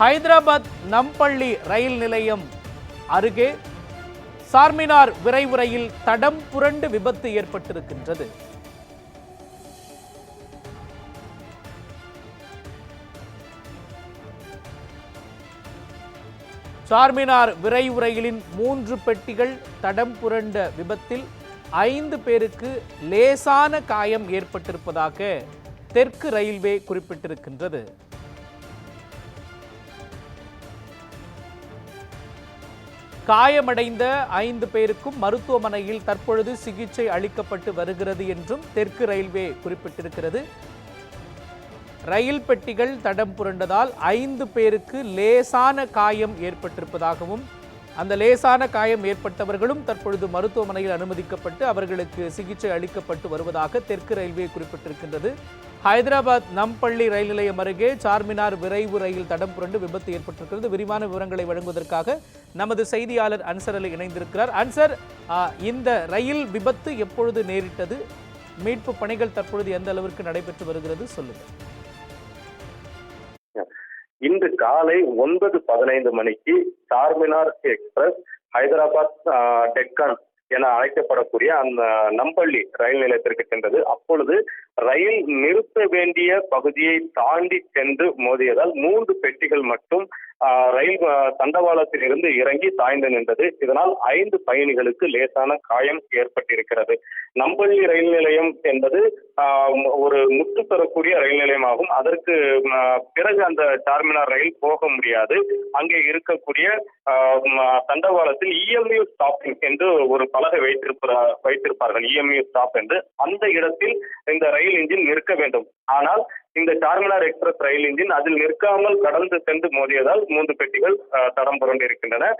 Hyderabad Nampally rail நிலையம் அருகே சார்மினார் விரைவு ரயில் தடம் புரண்டு விபத்து ஏற்பட்டிருக்கின்றது. சார்மினார் விரைவு ரயிலின் மூன்று பெட்டிகள் தடம் புரண்ட விபத்தில் ஐந்து பேருக்கு லேசான காயம் ஏற்பட்டிருப்பதாக தெற்கு ரயில்வே குறிப்பிட்டிருக்கின்றது. காயமடைந்த ஐந்து பேருக்கும் மருத்துவமனையில் தற்பொழுது சிகிச்சை அளிக்கப்பட்டு வருகிறது என்றும் தெற்கு ரயில்வே குறிப்பிட்டிருக்கிறது. ரயில் பெட்டிகள் தடம் புரண்டதால் ஐந்து பேருக்கு லேசான காயம் ஏற்பட்டிருப்பதாகவும் அந்த லேசான காயம் ஏற்பட்டவர்களும் தற்பொழுது மருத்துவமனையில் அனுமதிக்கப்பட்டு அவர்களுக்கு சிகிச்சை அளிக்கப்பட்டு வருவதாக தெற்கு ரயில்வே குறிப்பிட்டிருக்கின்றது. ஹைதராபாத் நம்பள்ளி ரயில் நிலையம் அருகே சார்மினார் விரைவு ரயில் தடம் புரண்டு விபத்து ஏற்பட்டிருக்கிறது. விரிவான விவரங்களை வழங்குவதற்காக நமது செய்தியாளர் அன்சர் அலி இணைந்திருக்கிறார். அன்சர் இந்த ரயில் விபத்து எப்பொழுது நேரிட்டது? மீட்பு பணிகள் தற்பொழுது எந்த அளவிற்கு நடைபெற்று வருகிறது? சொல்லுங்கள் இன்று காலை ஒன்பது பதினைந்து மணிக்கு சார்மினார் எக்ஸ்பிரஸ் ஹைதராபாத் ஆஹ், டெக்கான் என அழைக்கப்படக்கூடிய அந்த நம்பள்ளி ரயில் நிலையத்திற்கு சென்றது. அப்பொழுது ரயில் நிறுத்த வேண்டிய பகுதியை தாண்டி சென்று மோதியதால் மூன்று பெட்டிகள் மட்டும் ரயில் தண்டவாளத்தில் இருந்து இறங்கி சாய்ந்து நின்றது. இதனால் ஐந்து பயணிகளுக்கு லேசான காயம் ஏற்பட்டிருக்கிறது. நம்பள்ளி ரயில் நிலையம் என்பது ஒரு முற்று பெறக்கூடிய ரயில் நிலையமாகும். அதற்கு பிறகு அந்த சார்மினார் ரயில் போக முடியாது. அங்கே இருக்கக்கூடிய தண்டவாளத்தில் இஎம்யூ ஸ்டாப்பிங் என்று ஒரு பலகை வைத்திருப்ப வைத்திருப்பார்கள். இஎம்யூ ஸ்டாப் என்று. அந்த இடத்தில் இந்த ரயில் ரயில் இன்ஜின் நிற்க வேண்டும். ஆனால் இந்த சார்மினார் எக்ஸ்பிரஸ் ரயில் இன்ஜின் அதில் நிற்காமல் கடந்து சென்று மோதியதால் மூன்று பெட்டிகள் தடம் புரண்டிருக்கின்றன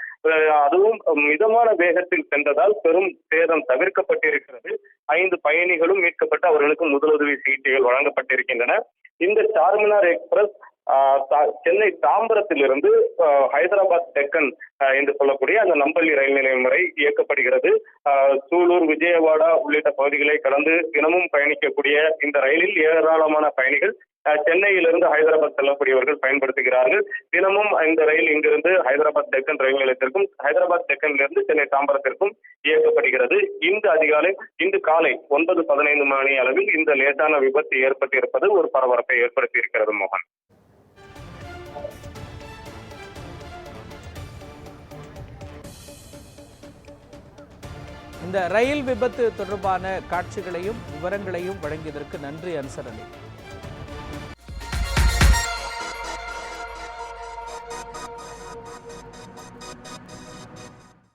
அதுவும் மிதமான வேகத்தில் சென்றதால் பெரும் சேதம் தவிர்க்கப்பட்டிருக்கிறது. ஐந்து பயணிகளும் மீட்கப்பட்டு அவர்களுக்கு முதலுதவி சிகிச்சைகள் வழங்கப்பட்டிருக்கின்றன. இந்த சார்மினார் எக்ஸ்பிரஸ் சென்னை தாம்பரத்திலிருந்து ஹைதராபாத் டெக்கன் என்று சொல்லக்கூடிய அந்த நம்பள்ளி ரயில் நிலையம் வரை இயக்கப்படுகிறது. சூலூர் விஜயவாடா உள்ளிட்ட பகுதிகளை கடந்து தினமும் பயணிக்கக்கூடிய இந்த ரயிலில் ஏராளமான பயணிகள் சென்னையிலிருந்து ஹைதராபாத் செல்லக்கூடியவர்கள் பயன்படுத்துகிறார்கள். தினமும் இந்த ரயில் இங்கிருந்து ஹைதராபாத் டெக்கன் ரயில் நிலையத்திற்கும் ஹைதராபாத் டெக்கனிலிருந்து சென்னை தாம்பரத்திற்கும் இயக்கப்படுகிறது. இன்று அதிகாலை இன்று காலை ஒன்பது பதினைந்து மணி அளவில் இந்த லேசான விபத்து ஏற்பட்டிருப்பது ஒரு பரபரப்பை ஏற்படுத்தி இருக்கிறது மோகன். இந்த ரயில் விபத்து தொடர்பான காட்சிகளையும் விவரங்களையும் வழங்கியதற்கு நன்றி அனுசரணி